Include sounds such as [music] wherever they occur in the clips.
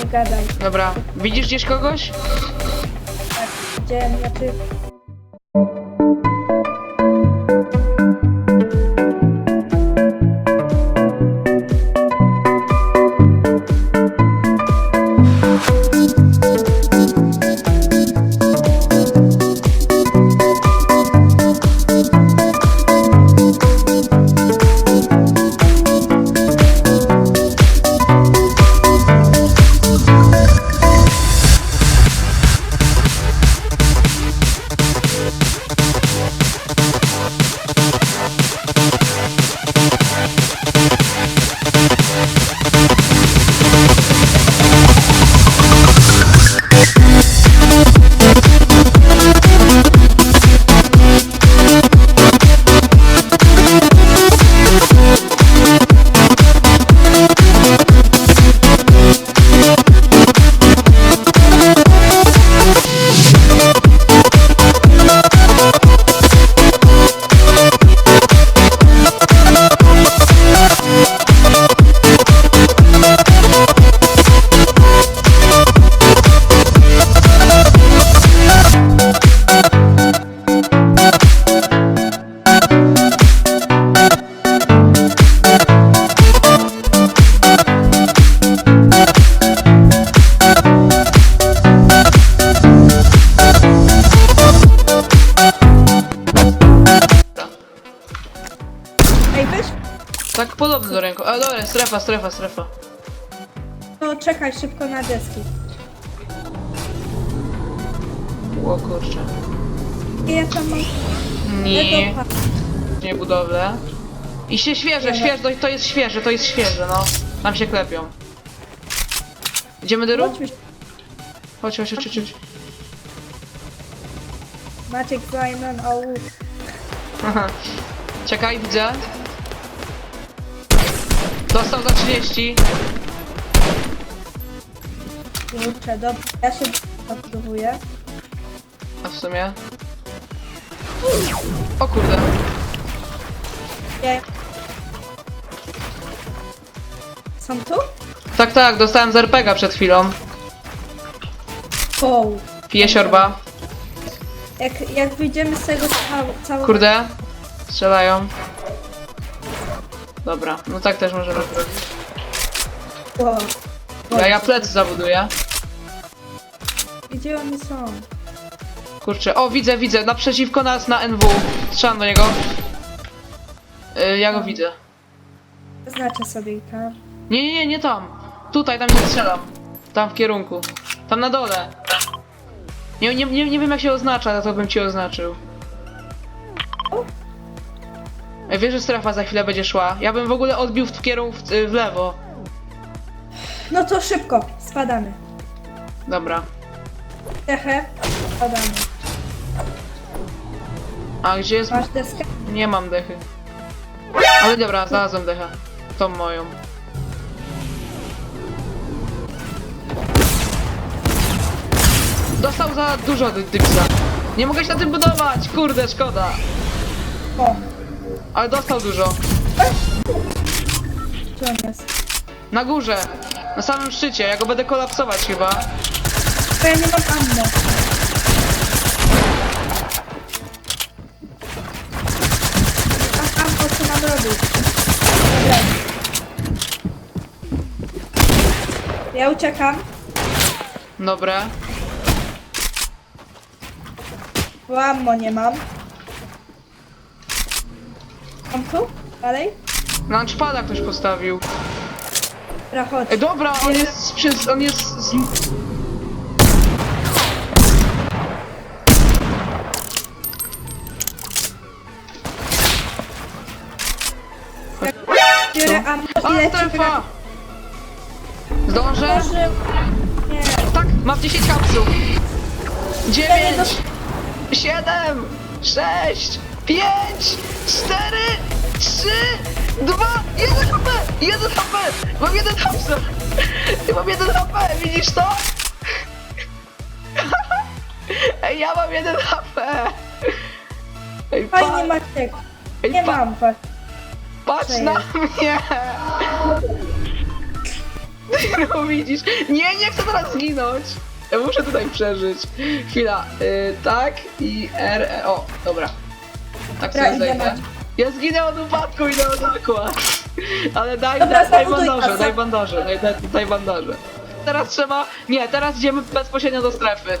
Nie gadaj. Dobra, widzisz gdzieś kogoś? Tak, gdzie, znaczy... strefa, strefa, strefa. no czekaj szybko na deski. O kurczę. I ja tam mam... Nie, nie budowlę. I się świeże, świeże, to, to jest świeże, to jest świeże, no. Tam się klepią. Idziemy do rób? Chodźmy, Chodź, chodź, chodź, chodź. Maciek Simon, o Aha. Czekaj, widzę. Dostał za 30. kurczę, dobra, ja się odbudowuję. A w sumie. O kurde. Nie. Są tu? Tak, tak, dostałem z RPGa przed chwilą. O, Piję siorba. jak, jak wyjdziemy z tego całego... Całe... Kurde. Strzelają. Dobra, no tak też możemy zrobić. Ja, ja plecy zabuduję. Gdzie oni są? Kurczę, o widzę, widzę, naprzeciwko nas na NW. Strzelam do niego. Y, ja go widzę. Zaznaczę sobie ich tam. Nie, nie, nie, nie tam. Tutaj, tam nie strzelam. Tam w kierunku. Tam na dole. Nie, nie, nie, nie wiem jak się oznacza, to bym ci oznaczył. Wiesz, że strefa za chwilę będzie szła. Ja bym w ogóle odbił w kierunku w, w lewo. No to szybko, spadamy. Dobra. Techę, spadamy. A gdzie jest... Masz deskę? Nie mam dechy. Ale dobra, znalazłem dechę. Tą moją. Dostał za dużo dy- dyksa. Nie mogę się na tym budować! Kurde, szkoda. O, Ale dostał dużo. gdzie on jest? Na górze. Na samym szczycie. Ja go będę kolapsować chyba. Bo ja nie mam ammo. Mam ammo, co mam robić? Dobra. Ja uciekam, Dobra. bo ammo nie mam. Mam tu? Dalej? Launchpada ktoś postawił. Dobra, chodź. Ej, dobra, on jest przez... on jest... Z... Biorę ammo i A, lecę strefa! Zdążę? Nie. Tak, mam 10 kapsuł. nie 9, dos- 7, 6, 5, 4, 3, 2, 1 HP! 1 HP! Mam 1 HP! [laughs] Mam 1 HP, widzisz to? [laughs] Ej, ja mam 1 HP! Ej, Fajnie pa, Maciek. ej, Nie pa, mam. pa- patrz na mnie! [laughs] No widzisz, nie, nie chcę teraz zginąć. Ja muszę tutaj przeżyć. Chwila, y, tak i R, E, o, dobra. Tak Dobra, sobie idę zejdę. na- Ja zginę od upadku, idę od zakład. Ale daj, Dobra, daj, daj zabuduj bandaże, daj bandaże, daj, daj, daj bandaże. Teraz trzeba, nie, teraz idziemy bezpośrednio do strefy.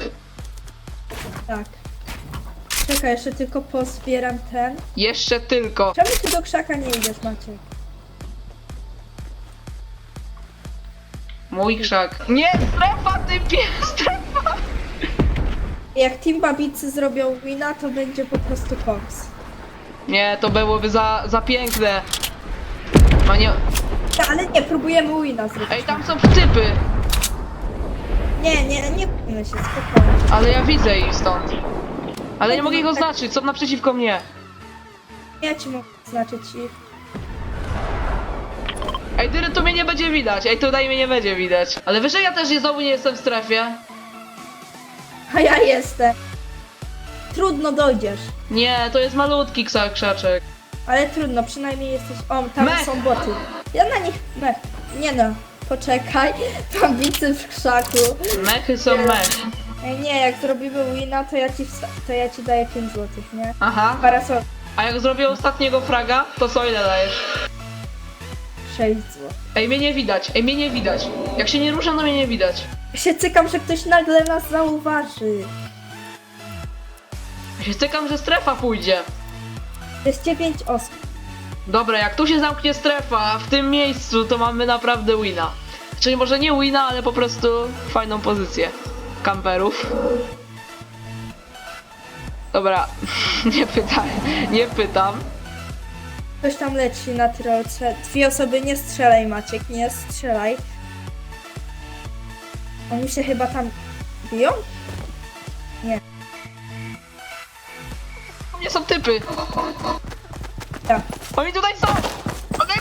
Tak. Czekaj, jeszcze tylko pozbieram ten. Jeszcze tylko. Czemu ty do krzaka nie idziesz, Maciek? Mój krzak. Nie, strefa, typie, [laughs] strefa! Jak Team Babicy zrobią wina, to będzie po prostu koks. Nie, to byłoby za, za piękne. No nie... Ta, ale nie, próbujemy wina zrobić. Ej, tam są typy, Nie, nie, nie bójmy się, spokojnie. ale ja widzę ich stąd. Ale nie mogę ich oznaczyć, są naprzeciwko mnie. Ja ci mogę znaczyć ich. Ej, Dyry, tu mnie nie będzie widać. Ej, tutaj mnie nie będzie widać. Ale że ja też nie- znowu nie jestem w strefie? A ja jestem. Trudno dojdziesz. Nie, to jest malutki ksa- krzaczek. Ale trudno, przynajmniej jesteś... O, tam Mech! są boty. Ja na nich... Mech. Nie no, poczekaj. [laughs] Babicy w krzaku. Mechy są mech. Ej, nie, jak zrobimy wina, to ja ci, wsta- to ja ci daję 5 złotych, nie? Aha. Parasol A jak zrobię ostatniego fraga, to co ile dajesz? 6 złotych. Ej, mnie nie widać, ej, mnie nie widać. Jak się nie ruszam, to mnie nie widać. Ja się cykam, że ktoś nagle nas zauważy. Ja się cykam, że strefa pójdzie. To jest 9 osób. Dobra, jak tu się zamknie strefa, w tym miejscu, to mamy naprawdę wina. Czyli może nie wina, ale po prostu fajną pozycję kamperów. Dobra, [laughs] nie pytam, nie pytam. Ktoś tam leci na tyrolce. Dwie osoby, nie strzelaj Maciek, nie strzelaj. Oni się chyba tam biją? U mnie są typy. Tak. Oni tutaj są! One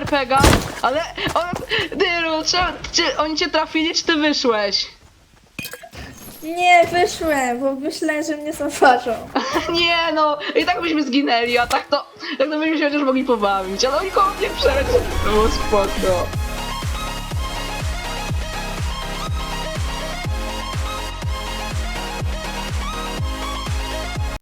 RPGa, ale ona... Dyru, trzeba... Czy, oni cię trafili, czy ty wyszłeś? Nie, wyszłem, bo myślałem, że mnie zauważą. [laughs] Nie no, i tak byśmy zginęli, a tak to... Tak to byśmy się chociaż mogli pobawić, ale oni koło mnie przelecieli. To było spoko.